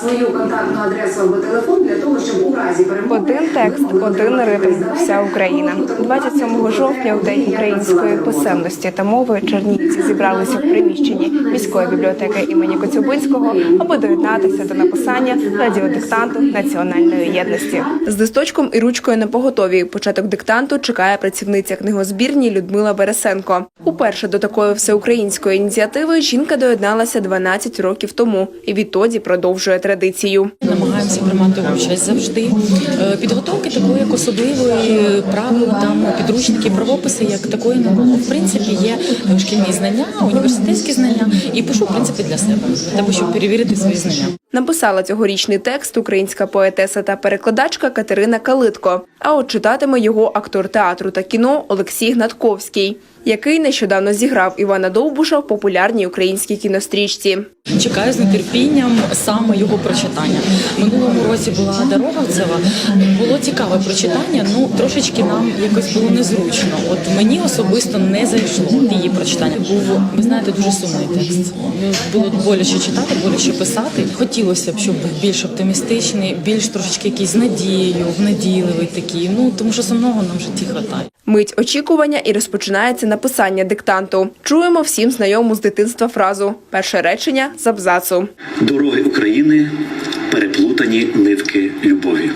свою контактну адресу або телефон для того, щоб у разі перемоги Один текст, один ритм, вся Україна. 27 жовтня, у день української писемності та мови, чернігівці зібралися в приміщенні міської бібліотеки імені Коцюбинського, аби доєднатися до написання радіодиктанту національної єдності. З листочком і ручкою на поготові. Початок диктанту чекає працівниця книгозбірні Людмила Бересенко. Уперше до такої всеукраїнської ініціативи жінка доєдналася 12 років тому і відтоді продовжує традицію. Намагаємося приймати участь завжди. Е, Підготовки такої як особливої правил, там підручники, правописи, як такої не було. В принципі, є шкільні знання, університетські знання, і пишу в принципі для себе, для того, щоб перевірити свої знання. Написала цьогорічний текст українська поетеса та перекладачка Катерина Калитко. А от читатиме його актор театру та кіно Олексій Гнатковський, який нещодавно зіграв Івана Довбуша в популярній українській кінострічці. Чекаю з нетерпінням саме його прочитання. Минулого році була Дароговцева. Було цікаве прочитання. Ну трошечки нам якось було незручно. От мені особисто не зайшло от її прочитання. Був ви знаєте дуже сумний текст. Було боляче читати, боляче писати. Хотілося б, щоб був більш оптимістичний, більш трошечки якийсь з надією, внадійливий такий. Ну тому що сумного нам в житті хватає. Мить очікування і розпочинається написання диктанту. Чуємо всім знайому з дитинства фразу Перше речення з абзацу. Дороги України переплутані нитки любові.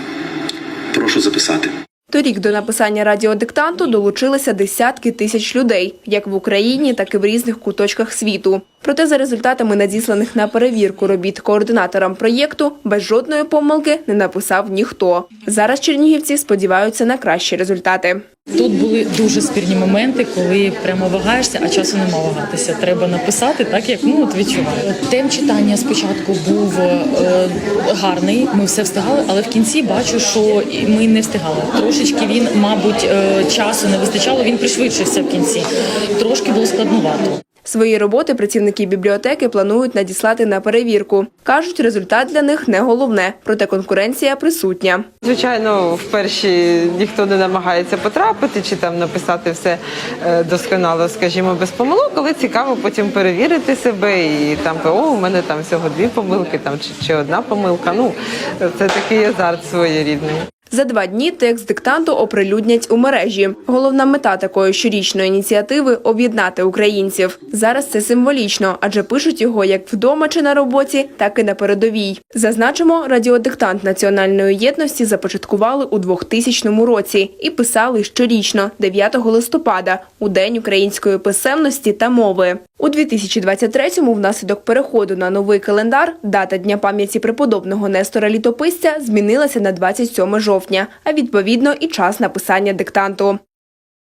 Прошу записати. Торік до написання радіодиктанту долучилися десятки тисяч людей, як в Україні, так і в різних куточках світу. Проте за результатами надісланих на перевірку робіт координаторам проєкту без жодної помилки не написав ніхто. Зараз чернігівці сподіваються на кращі результати. Тут були дуже спірні моменти, коли прямо вагаєшся, а часу нема вагатися. Треба написати так, як ну от відчуваю. Тем читання спочатку був е, гарний, ми все встигали, але в кінці бачу, що ми не встигали. Трошечки він, мабуть, е, часу не вистачало. Він пришвидшився в кінці. Трошки було складновато. Свої роботи працівники бібліотеки планують надіслати на перевірку. кажуть, результат для них не головне, проте конкуренція присутня. Звичайно, в перші ніхто не намагається потрапити чи там написати все е, досконало, скажімо, без помилок, але цікаво потім перевірити себе і там о, у мене там всього дві помилки, там чи, чи одна помилка. Ну це такий азарт своєрідний. За два дні текст диктанту оприлюднять у мережі. Головна мета такої щорічної ініціативи об'єднати українців. Зараз це символічно, адже пишуть його як вдома чи на роботі, так і на передовій. Зазначимо, радіодиктант національної єдності започаткували у 2000 році і писали щорічно, 9 листопада, у день української писемності та мови. У 2023-му внаслідок переходу на новий календар дата Дня пам'яті преподобного Нестора Літописця змінилася на 27 жовтня, а відповідно і час написання диктанту.